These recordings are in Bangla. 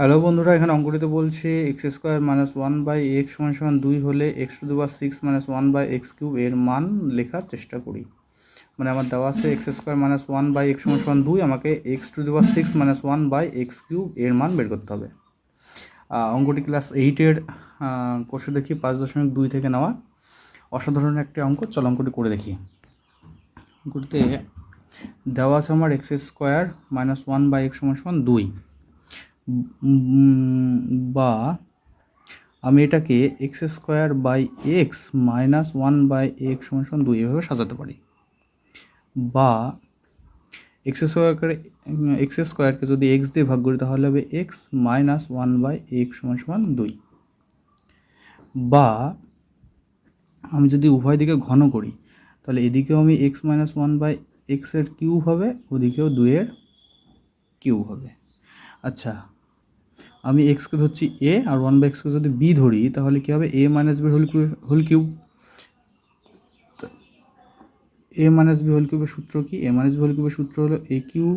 হ্যালো বন্ধুরা, এখানে অঙ্কটিতে বলছে x square minus one by x সমান সমান দুই হলে x to the power six minus one by x cube এর মান লেখার চেষ্টা করি। মানে আমার দেওয়া আছে x square minus one by x সমান সমান দুই, আমাকে x to the power six minus one by x cube এর মান বের করতে হবে। অঙ্কটি ক্লাস এইটের কোর্সে দেখি পাঁচ দশমিক দুই থেকে নেওয়া। অসাধারণ একটি অঙ্ক, চল অঙ্কটি করে দেখি। অঙ্কটিতে দেওয়া আছে আমার x square minus one by x সমান সমান দুই। বা আমি এটাকে x square by x minus one by x সমান সমান দুই এভাবে সাজাতে পারি। বা এক্স স্কোয়ারকে এক্স স্কোয়ারকে যদি এক্স দিয়ে ভাগ করি তাহলে হবে x minus one by x সমান সমান দুই। বা আমি যদি উভয় দিকে ঘন করি, তাহলে এদিকেও আমি এক্স মাইনাস ওয়ান বাই এক্সের কিউব হবে, ওদিকেও দুইয়ের কিউব হবে। আচ্ছা আমি এক্সকে ধরছি এ আর ওয়ান বাই এক্সকে যদি বি ধরি, তাহলে কী হবে? A minus b whole cube whole cube a minus b whole কিউবের সূত্র কি? এ মাইনাস বি হোল কিউবের সূত্র হলো a cube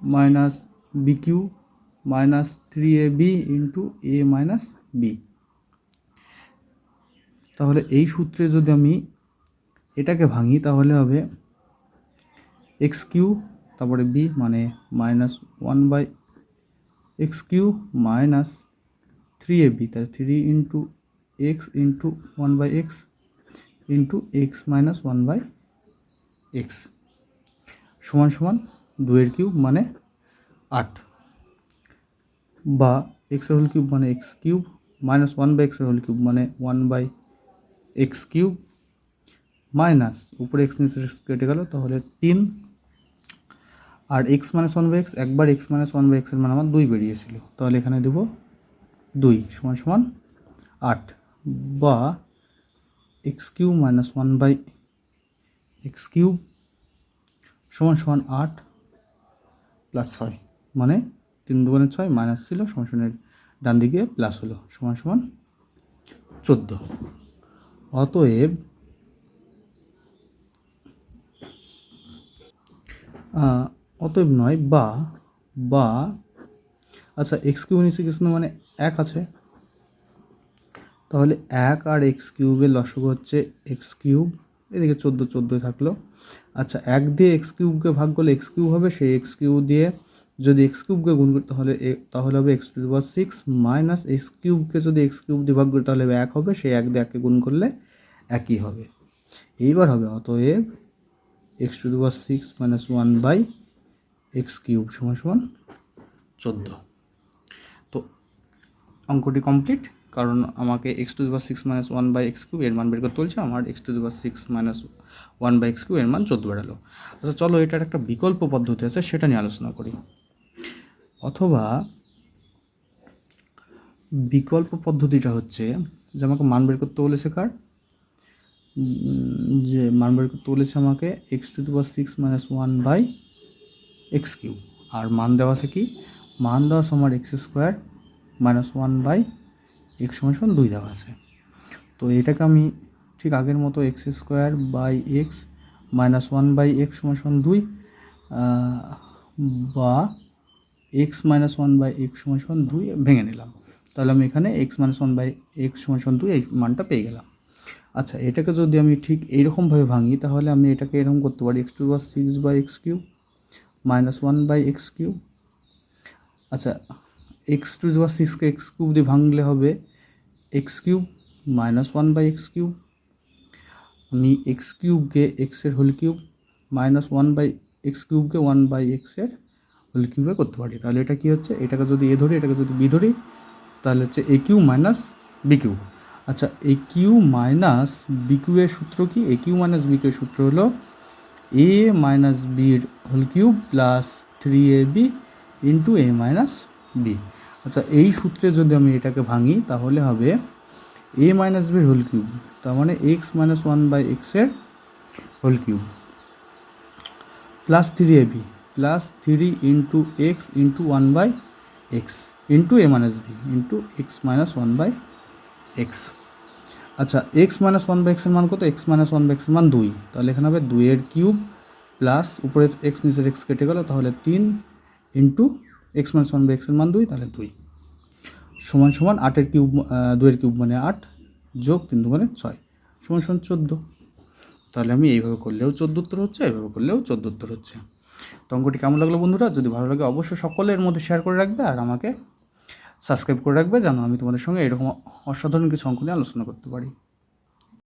minus b cube minus three a b into a minus b তাহলে এই সূত্রে যদি আমি এটাকে ভাঙি, তাহলে হবে এক্স কিউ তারপরে বি মানে minus one by x cube minus three a b, তাহলে three into x into one by x into x minus one by x সমান সমান দুয়ের কিউব মানে আট। বা এক্সের হোল কিউব মানে x cube minus one by এক্সের হোল কিউব মানে one by x cube minus উপরে এক্স নিচে এক্স কেটে গেল, তাহলে তিন আর x minus one by x একবার এক্স মাইনাস ওয়ান বাই এক্সের মান আমার দুই বেরিয়েছিল। তাহলে এখানে দেব দুই সমান সমান আট বা x cube minus one by x cube সমান সমান আট প্লাস ছয় মানে তিন দুগুণে ছয় মাইনাস ছিল সমান সমানের ডান দিকে প্লাস হলো সমান সমান চোদ্দ। অতএব আহ, অতএব নয়, বা বা আচ্ছা এক্স কিউব নিচে কিছু মানে এক আছে? তাহলে এক আর এক্স কিউবের লসক হচ্ছে এক্স কিউব এদিকে চোদ্দ চোদ্দোয় থাকল। আচ্ছা এক দিয়ে এক্স কিউবকে ভাগ করলে এক্স কিউব হবে, সেই এক্স কিউব দিয়ে যদি এক্স কিউবকে গুণ করি, তাহলে তাহলে হবে x to the power six minus x কিউবকে যদি এক্স কিউব দিয়ে ভাগ করি, তাহলে এক হবে, সেই এক দিয়ে এককে গুণ করলে একই হবে। এইবার হবে, অতএব x to the power six minus one by x cube সমান সমান চোদ্দ। তো অঙ্কটি কমপ্লিট, কারণ আমাকে x to the power six minus one by x cube এর মান বের করতে বলছে, আমার x to the power six minus one by x cube এর মান চোদ্দ বেরালো আচ্ছা চলো এটার একটা বিকল্প পদ্ধতি আছে, সেটা নিয়ে আলোচনা করি। অথবা বিকল্প পদ্ধতিটা হচ্ছে যে আমাকে মান বের করতে বলেছে কার? যে মান বের করতে বলেছে আমাকে x to the power six minus one by x cube আর মান দেওয়া আছে কি? মান দেওয়া আমার x square minus one by x সমান সমান দুই দেওয়া আছে। তো এটাকে আমি ঠিক আগের মতো x square by x minus one by x সমান সমান দুই বা x minus one by x সমান সমান দুই ভেঙে নিলাম। তাহলে আমি এখানে x minus one by x সমান সমান দুই এই মানটা পেয়ে গেলাম। আচ্ছা এটাকে যদি আমি ঠিক এইরকমভাবে ভাঙি, তাহলে আমি এটাকে এরকম করতে পারি এক্স টু বা six by x cube minus one by x cube আচ্ছা এক্স টু বা সিক্সকে এক্স কিউব দিয়ে ভাঙলে হবে x cube minus one by x cube আমি এক্স কিউবকে এক্সের whole cube minus one by x কিউবকে one by এক্সের হোল কিউবে করতে পারি। তাহলে এটা কি হচ্ছে? এটাকে যদি এ ধরি, এটাকে যদি বি ধরি, তাহলে হচ্ছে a cube minus b cube আচ্ছা a cube minus b cube এর সূত্র কি? A cube minus b cube সূত্র হলো এ মাইনাস বির whole cube plus three a b into a minus b আচ্ছা এই সূত্রে যদি আমি এটাকে ভাঙি, তাহলে হবে এ মাইনাস বির হোল কিউব তার মানে এক্স মাইনাস ওয়ান বাই এক্সের whole cube plus three a b plus three into x into one by x into a minus b into x minus one by x আচ্ছা এক্স মাইনাস ওয়ান বাই এক্সের মান কত? এক্স মাইনাস ওয়ান বাই এক্সের মান দুই। তাহলে এখানে হবে দুইয়ের কিউব প্লাস উপরের এক্স নিচের এক্স কেটে গেল, তাহলে তিন into x minus one by এক্সের মান দুই, তাহলে দুই। সমান সমান আটের কিউব দুইয়ের কিউব মানে আট যোগ তিন দু মানে ছয়, সমান সমান চোদ্দ। তাহলে আমি এইভাবে করলেও চোদ্দ উত্তর হচ্ছে, এইভাবে করলেও চোদ্দ উত্তর হচ্ছে। তো অঙ্কটি কেমন লাগল বন্ধুরা? যদি ভালো লাগে অবশ্যই সকলের মধ্যে শেয়ার করে রাখবে আর আমাকে সাবস্ক্রাইব করে রাখবে, যেন আমি তোমাদের সঙ্গে এরকম অসাধারণ কিছু অঙ্ক নিয়ে আলোচনা করতে পারি।